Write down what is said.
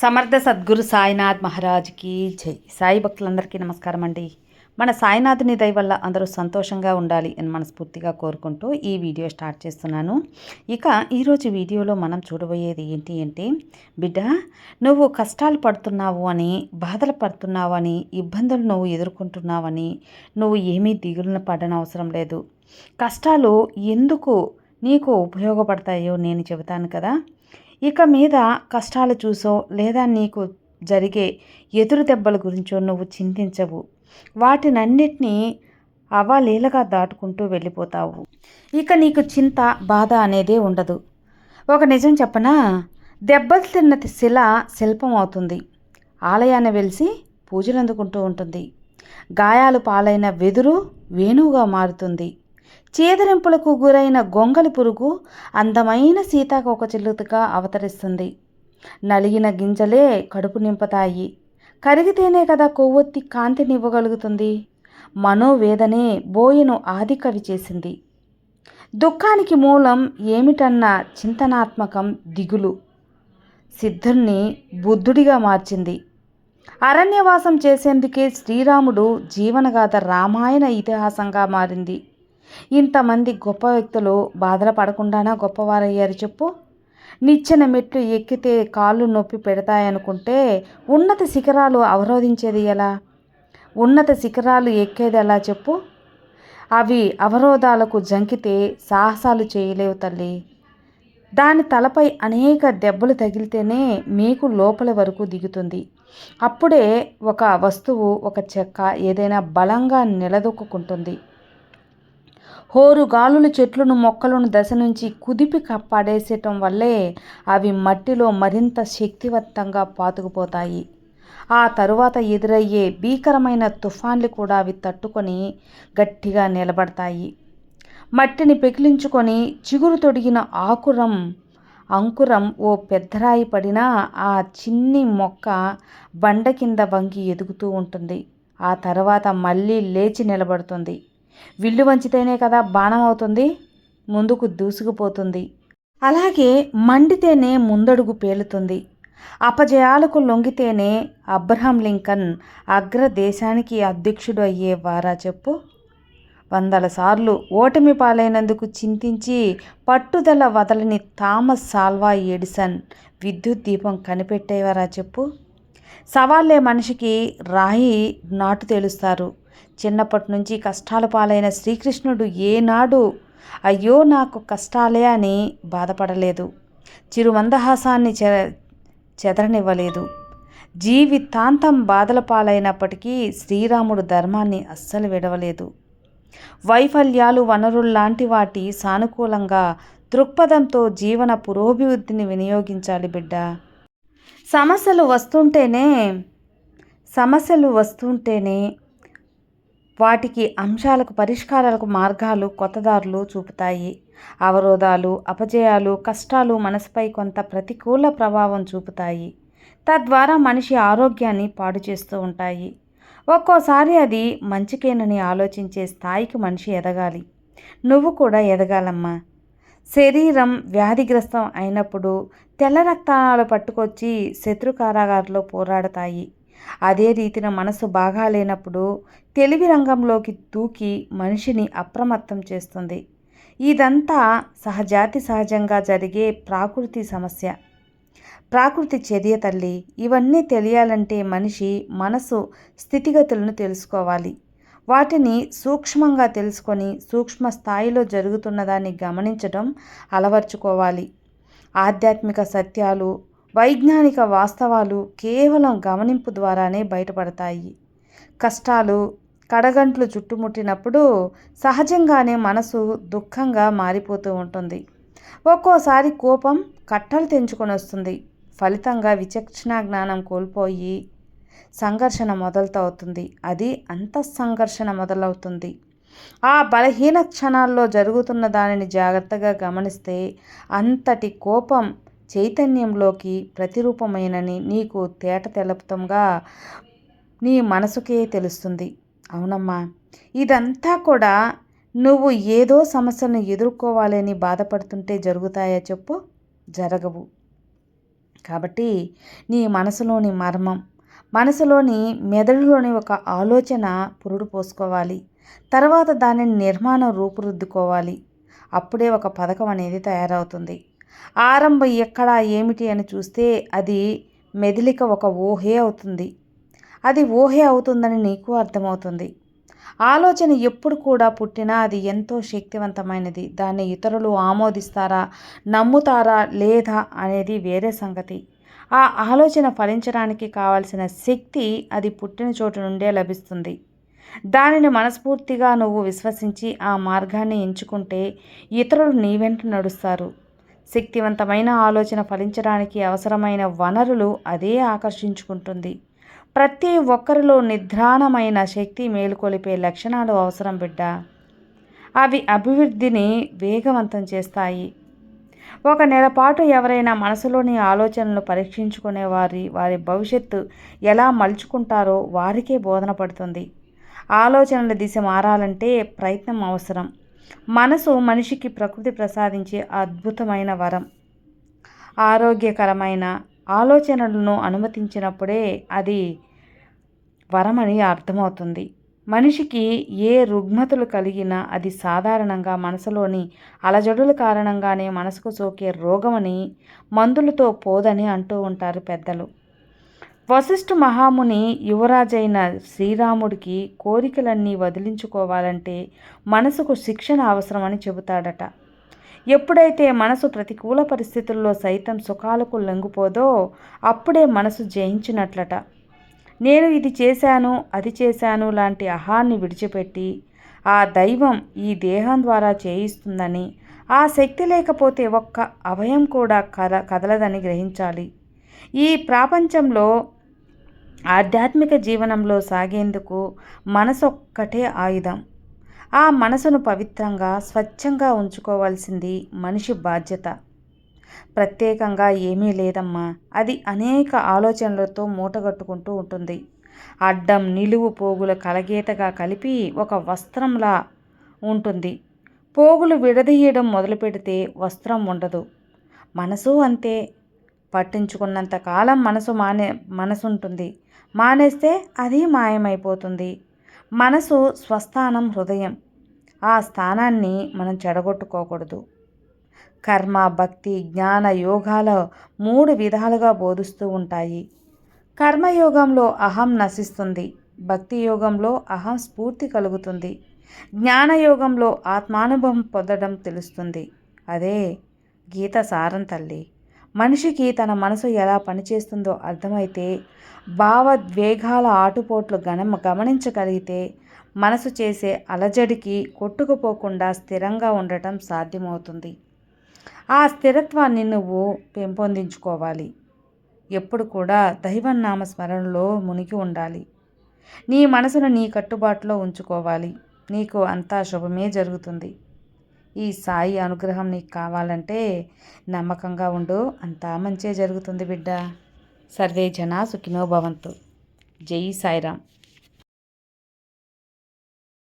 సమర్థ సద్గురు సాయినాథ్ మహారాజ్కి జై. సాయి భక్తులందరికీ నమస్కారం అండి. మన సాయినాథుని దయ వల్ల అందరూ సంతోషంగా ఉండాలి అని మనస్ఫూర్తిగా కోరుకుంటూ ఈ వీడియో స్టార్ట్ చేస్తున్నాను. ఇక ఈరోజు వీడియోలో మనం చూడబోయేది ఏంటి అంటే బిడ్డ నువ్వు కష్టాలు పడుతున్నావు అని బాధలు పడుతున్నావు అని ఇబ్బందులు నువ్వు ఎదుర్కొంటున్నావని నువ్వు ఏమీ దిగులున పడనవసరం అవసరం లేదు. కష్టాలు ఎందుకు నీకు ఉపయోగపడతాయో నేను చెబుతాను కదా. ఇక మీద కష్టాలు చూసో లేదా నీకు జరిగే ఎదురు దెబ్బల గురించో నువ్వు చింతించవు. వాటినన్నిటినీ అవలీలగా దాటుకుంటూ వెళ్ళిపోతావు. ఇక నీకు చింత బాధ అనేదే ఉండదు. ఒక నిజం చెప్పనా? దెబ్బలు తిన్న శిల శిల్పం అవుతుంది. ఆలయాన్ని వెలిసి పూజలు అందుకుంటూ ఉంటుంది. గాయాలు పాలైన వెదురు వేణువుగా మారుతుంది. చీదరింపులకు గురైన గొంగలి పురుగు అందమైన సీతాకోక అవతరిస్తుంది. నలిగిన గింజలే కడుపు నింపుతాయి. కరిగితేనే కదా కొవ్వొత్తి కాంతినివ్వగలుగుతుంది మనోవేదనే బోయను ఆదికవి చేసింది. దుఃఖానికి మూలం ఏమిటన్న చింతనాత్మకం దిగులు. సిద్ధుణ్ణి బుద్ధుడిగా మార్చింది. అరణ్యవాసం చేసేందుకే శ్రీరాముడు జీవనగాథ రామాయణ ఇతిహాసంగా మారింది. ఇంతమంది గొప్ప వ్యక్తులు బాధలు పడకుండానా గొప్పవారయ్యారు చెప్పు. నిచ్చెన మెట్లు ఎక్కితే కాళ్ళు నొప్పి పెడతాయనుకుంటే ఉన్నత శిఖరాలు అవరోధించేది ఎలా? ఉన్నత శిఖరాలు ఎక్కేది ఎలా చెప్పు. అవి అవరోధాలకు జంకితే సాహసాలు చేయలేవు తల్లి. దాని తలపై అనేక దెబ్బలు తగిలితేనే మీకు లోపల వరకు దిగుతుంది. అప్పుడే ఒక వస్తువు ఒక చెక్క ఏదైనా బలంగా నిలదొక్కుంటుంది హోరు గాలులు చెట్లను మొక్కలను దశ నుంచి కుదిపి పడేసేయటం వల్లే అవి మట్టిలో మరింత శక్తివంతంగా పాతుకుపోతాయి. ఆ తరువాత ఎదురయ్యే భీకరమైన తుఫాన్లు కూడా అవి తట్టుకొని గట్టిగా నిలబడతాయి. మట్టిని పెకిలించుకొని చిగురు తొడిగిన ఆకురం అంకురం ఓ పెద్దరాయి పడినా ఆ చిన్ని మొక్క బండ కింద వంగి ఎదుగుతూ ఉంటుంది. ఆ తర్వాత మళ్ళీ లేచి నిలబడుతుంది. విల్లు వంచితేనే కదా బాణం అవుతుంది ముందుకు దూసుకుపోతుంది. అలాగే మండితేనే ముందడుగు పేలుతుంది. అపజయాలకు లొంగితేనే అబ్రహం లింకన్ అగ్ర దేశానికి అధ్యక్షుడు అయ్యేవారా చెప్పు? వందల సార్లు ఓటమి పాలైనందుకు చింతించి పట్టుదల వదలని థామస్ సాల్వా ఎడిసన్ విద్యుత్ దీపం కనిపెట్టేవారా చెప్పు? సవాళ్ళే మనిషికి రాయి నాటు తెలుస్తారు. చిన్నప్పటి నుంచి కష్టాల పాలైన శ్రీకృష్ణుడు ఏనాడు అయ్యో నాకు కష్టాలే అని బాధపడలేదు. చిరుమందహాసాన్ని చె చెదరనివ్వలేదు. జీవితాంతం బాధల పాలైనప్పటికీ శ్రీరాముడు ధర్మాన్ని అస్సలు విడవలేదు. వైఫల్యాలు వనరుల్లాంటి వాటి సానుకూలంగా దృక్పథంతో జీవన పురోభివృద్ధిని వినియోగించాలి బిడ్డ. సమస్యలు వస్తుంటేనే సమస్యలు వస్తుంటేనే వాటికి అంశాలకు పరిష్కారాలకు మార్గాలు కొత్తదారులు చూపుతాయి. అవరోధాలు అపజయాలు కష్టాలు మనసుపై కొంత ప్రతికూల ప్రభావం చూపుతాయి. తద్వారా మనిషి ఆరోగ్యాన్ని పాడు చేస్తూ ఉంటాయి. ఒక్కోసారి అది మంచికేనని ఆలోచించే స్థాయికి మనిషి ఎదగాలి. నువ్వు కూడా ఎదగాలమ్మా. శరీరం వ్యాధిగ్రస్తం అయినప్పుడు తెల్ల రక్తాలు పట్టుకొచ్చి శత్రు కారాగారిలో పోరాడతాయి. అదే రీతిన మనసు బాగాలేనప్పుడు తెలివి రంగంలోకి దూకి మనిషిని అప్రమత్తం చేస్తుంది. ఇదంతా సహజాతి సహజంగా జరిగే ప్రాకృతి సమస్య. ప్రాకృతి చర్య తల్లి ఇవన్నీ తెలియాలంటే మనిషి మనసు స్థితిగతులను తెలుసుకోవాలి. వాటిని సూక్ష్మంగా తెలుసుకొని సూక్ష్మ స్థాయిలో జరుగుతున్నదాన్ని గమనించడం అలవర్చుకోవాలి. ఆధ్యాత్మిక సత్యాలు వైజ్ఞానిక వాస్తవాలు కేవలం గమనింపు ద్వారానే బయటపడతాయి. కష్టాలు కడగంట్లు చుట్టుముట్టినప్పుడు సహజంగానే మనసు దుఃఖంగా మారిపోతూ ఉంటుంది. ఒక్కోసారి కోపం కట్టలు తెంచుకొని వస్తుంది. ఫలితంగా విచక్షణ జ్ఞానం కోల్పోయి సంఘర్షణ మొదలవుతుంది అది అంత సంఘర్షణ మొదలవుతుంది. ఆ బలహీన క్షణాల్లో జరుగుతున్న దానిని జాగ్రత్తగా గమనిస్తే అంతటి కోపం చైతన్యంలోకి ప్రతిరూపమైనని నీకు తేట తెలపతంగా నీ మనసుకే తెలుస్తుంది. అవునమ్మా ఇదంతా కూడా నువ్వు ఏదో సమస్యను ఎదుర్కోవాలని బాధపడుతుంటే జరుగుతాయా చెప్పు? జరగవు. కాబట్టి నీ మనసులోని మర్మం మనసులోని మెదడులోని ఒక ఆలోచన పురుడు పోసుకోవాలి. తర్వాత దానిని నిర్మాణం రూపురుద్దుకోవాలి. అప్పుడే ఒక పథకం అనేది తయారవుతుంది. ఆరంభం ఎక్కడ ఏమిటి అని చూస్తే అది మెదిలిక ఒక ఊహే అవుతుంది. అది ఊహే అవుతుందని నీకు అర్థమవుతుంది. ఆలోచన ఎప్పుడు కూడా పుట్టినా అది ఎంతో శక్తివంతమైనది. దాన్ని ఇతరులు ఆమోదిస్తారా నమ్ముతారా లేదా అనేది వేరే సంగతి. ఆ ఆలోచన ఫలించడానికి కావలసిన శక్తి అది పుట్టిన చోటు నుండే లభిస్తుంది. దానిని మనస్ఫూర్తిగా నువ్వు విశ్వసించి ఆ మార్గాన్ని ఎంచుకుంటే ఇతరులు నీ వెంట నడుస్తారు. శక్తివంతమైన ఆలోచన ఫలించడానికి అవసరమైన వనరులు అదే ఆకర్షించుకుంటుంది. ప్రతి ఒక్కరిలో నిద్రాణమైన శక్తి మేలుకొలిపే లక్షణాలు అవసరం బిడ్డ. అవి అభివృద్ధిని వేగవంతం చేస్తాయి. ఒక నెల పాటు ఎవరైనా మనసులోని ఆలోచనలు పరీక్షించుకునే వారి వారి భవిష్యత్తు ఎలా మలుచుకుంటారో వారికే బోధన పడుతుంది. ఆలోచనల దిశ మారాలంటే ప్రయత్నం అవసరం. మనసు మనిషికి ప్రకృతి ప్రసాదించే అద్భుతమైన వరం. ఆరోగ్యకరమైన ఆలోచనలను అనుమతించినప్పుడే అది వరమని అర్థమవుతుంది. మనిషికి ఏ రుగ్మతలు కలిగినా అది సాధారణంగా మనసులోని అలజడుల కారణంగానే మనసుకు సోకే రోగమని మందులతో పోదని అంటూ ఉంటారు పెద్దలు. వశిష్ఠ మహాముని యువరాజైన శ్రీరాముడికి కోరికలన్నీ వదిలించుకోవాలంటే మనసుకు శిక్షణ అవసరమని చెబుతాడట. ఎప్పుడైతే మనసు ప్రతికూల పరిస్థితుల్లో సైతం సుఖాలకు లొంగిపోదో అప్పుడే మనసు జయించినట్లట. నేను ఇది చేశాను అది చేశాను లాంటి అహాన్ని విడిచిపెట్టి ఆ దైవం ఈ దేహం ద్వారా చేయిస్తుందని ఆ శక్తి లేకపోతే ఒక్క అభయం కూడా కద కదలదని గ్రహించాలి. ఈ ప్రపంచంలో ఆధ్యాత్మిక జీవనంలో సాగేందుకు మనసు ఒక్కటే ఆయుధం. ఆ మనసును పవిత్రంగా స్వచ్ఛంగా ఉంచుకోవాల్సింది మనిషి బాధ్యత. ప్రత్యేకంగా ఏమీ లేదమ్మా. అది అనేక ఆలోచనలతో మూటగట్టుకుంటూ ఉంటుంది. అడ్డం నిలువు పోగుల కలగీతగా కలిపి ఒక వస్త్రంలా ఉంటుంది. పోగులు విడదీయడం మొదలుపెడితే వస్త్రం ఉండదు. మనసు అంతే. పట్టించుకున్నంత కాలం మనసు మానే మనసు ఉంటుంది మానేస్తే అది మాయమైపోతుంది. మనసు స్వస్థానం హృదయం. ఆ స్థానాన్ని మనం చెడగొట్టుకోకూడదు. కర్మ భక్తి జ్ఞాన యోగాల మూడు విధాలుగా బోధిస్తూ ఉంటాయి. కర్మయోగంలో అహం నశిస్తుంది. భక్తి యోగంలో అహం స్ఫూర్తి కలుగుతుంది. జ్ఞానయోగంలో ఆత్మానుభవం పొందడం తెలుస్తుంది. అదే గీత సారం తల్లి. మనిషికి తన మనసు ఎలా పనిచేస్తుందో అర్థమైతే భావద్వేగాల ఆటుపోట్లు గమ గమనించగలిగితే మనసు చేసే అలజడికి కొట్టుకుపోకుండా స్థిరంగా ఉండటం సాధ్యమవుతుంది. ఆ స్థిరత్వాన్ని నువ్వు పెంపొందించుకోవాలి. ఎప్పుడు కూడా దైవనామ స్మరణలో మునిగి ఉండాలి. నీ మనసును నీ కట్టుబాటులో ఉంచుకోవాలి. నీకు అంతా శుభమే జరుగుతుంది. ఈ సాయి అనుగ్రహం నీకు కావాలంటే నమ్మకంగా ఉండు. అంతా మంచే జరుగుతుంది బిడ్డ. సర్వే జన సుఖినో భవంతు. జై సాయిరామ్.